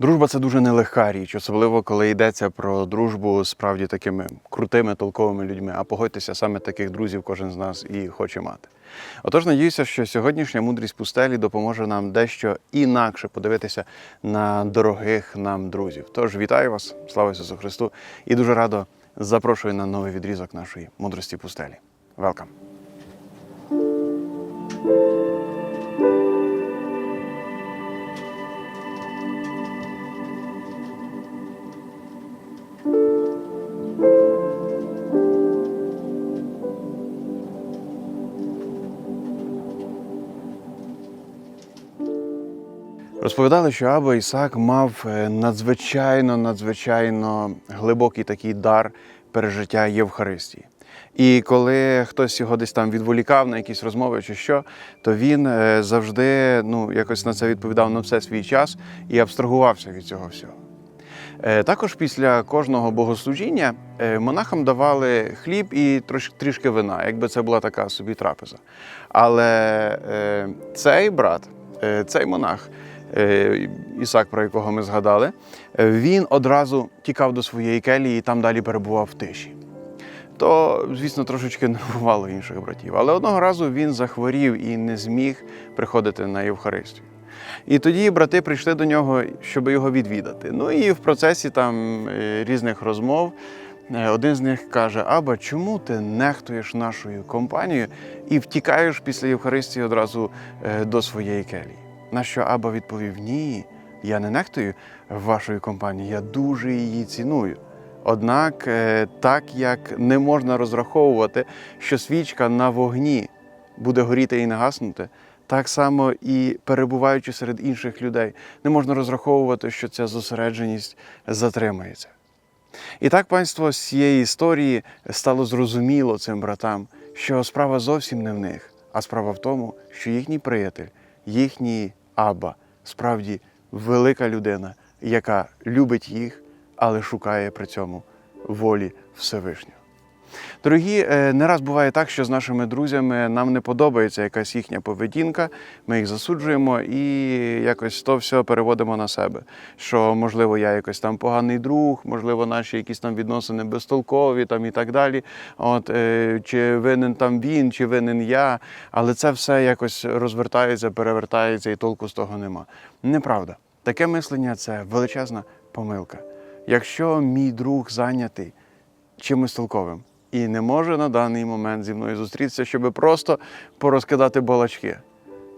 Дружба це дуже нелегка річ, особливо коли йдеться про дружбу з справді такими крутими, толковими людьми. А погодьтеся, саме таких друзів кожен з нас і хоче мати. Отож, надіюся, що сьогоднішня мудрість пустелі допоможе нам дещо інакше подивитися на дорогих нам друзів. Тож вітаю вас, слава Ісусу Христу, і дуже радо запрошую на новий відрізок нашої мудрості пустелі. Welcome! Розповідали, що Аба Ісак мав е, надзвичайно, надзвичайно глибокий такий дар пережиття Євхаристії. І коли хтось його десь там відволікав на якісь розмови чи що, то він е, завжди ну, якось на це відповідав на все свій час і абстрагувався від цього всього. Е, Також після кожного богослужіння монахам давали хліб і трішки вина, якби це була така собі трапеза. Але цей брат, цей монах, Ісак, про якого ми згадали, е, він одразу тікав до своєї келії і там далі перебував в тиші. То, звісно, трошечки нервувало інших братів. Але одного разу він захворів і не зміг приходити на Євхаристію. І тоді брати прийшли до нього, щоб його відвідати. Ну і в процесі там е, різних розмов е, один з них каже: Аба, чому ти нехтуєш нашою компанією і втікаєш після Євхаристії одразу е, до своєї келії? На що Аба відповів: Ні, я не нехтую вашою компанією, я дуже її ціную. Однак, е, так як не можна розраховувати, що свічка на вогні буде горіти і не гаснути, так само і перебуваючи серед інших людей, не можна розраховувати, що ця зосередженість затримається. І так, панство, з цієї історії стало зрозуміло цим братам, що справа зовсім не в них, а справа в тому, що їхній приятель, їхній Абба, справді велика людина, яка любить їх, але шукає при цьому волі Всевишнього. Дорогі, е, не раз буває так, що з нашими друзями нам не подобається якась їхня поведінка, ми їх засуджуємо і якось то все переводимо на себе. Що, можливо, я якось там поганий друг, можливо, наші якісь там відносини безтолкові там і так далі. От, е, чи винен там він, чи винен я. Але це все якось розвертається, перевертається і толку з того нема. Неправда. Таке мислення це величезна помилка. Якщо мій друг зайнятий чимось толковим і не може на даний момент зі мною зустрітися, щоб просто порозкидати балачки,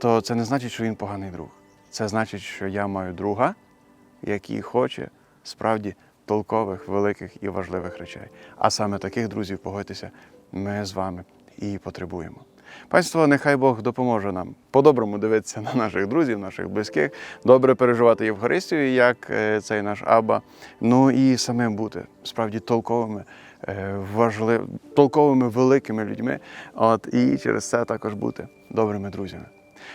то це не значить, що він поганий друг. Це значить, що я маю друга, який хоче справді толкових, великих і важливих речей. А саме таких друзів, погодьтеся, ми з вами і потребуємо. Панство, нехай Бог допоможе нам по-доброму дивитися на наших друзів, наших близьких, добре переживати Євхаристію, як е, цей наш Аба. Ну і самим бути справді толковими, важлив... толковими великими людьми. От і через це також бути добрими друзями.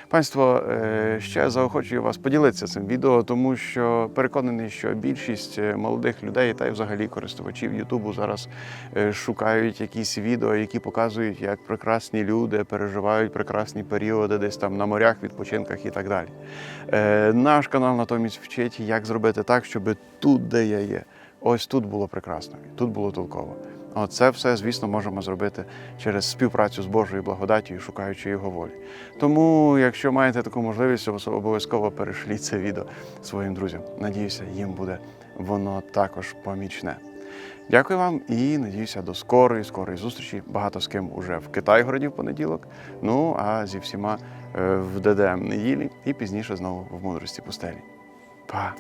Панство, е, ще заохочую вас поділитися цим відео, тому що переконаний, що більшість е, молодих людей та й взагалі користувачів Ютубу зараз е, шукають якісь відео, які показують, як прекрасні люди переживають прекрасні періоди десь там на морях, відпочинках і так далі. Е, Наш канал натомість вчить, як зробити так, щоб тут, де я є, ось тут було прекрасно, тут було толково. От Це все, звісно, можемо зробити через співпрацю з Божою благодаттю шукаючи його волі. Тому, якщо маєте таку можливість, обов'язково перешліть це відео своїм друзям. Надіюся, їм буде воно також помічне. Дякую вам і надіюся до скорої, скорої зустрічі. Багато з ким уже в Китайгороді в понеділок. Ну а зі всіма е, в ДДМ неділі і пізніше знову в мудрості пустелі. Па!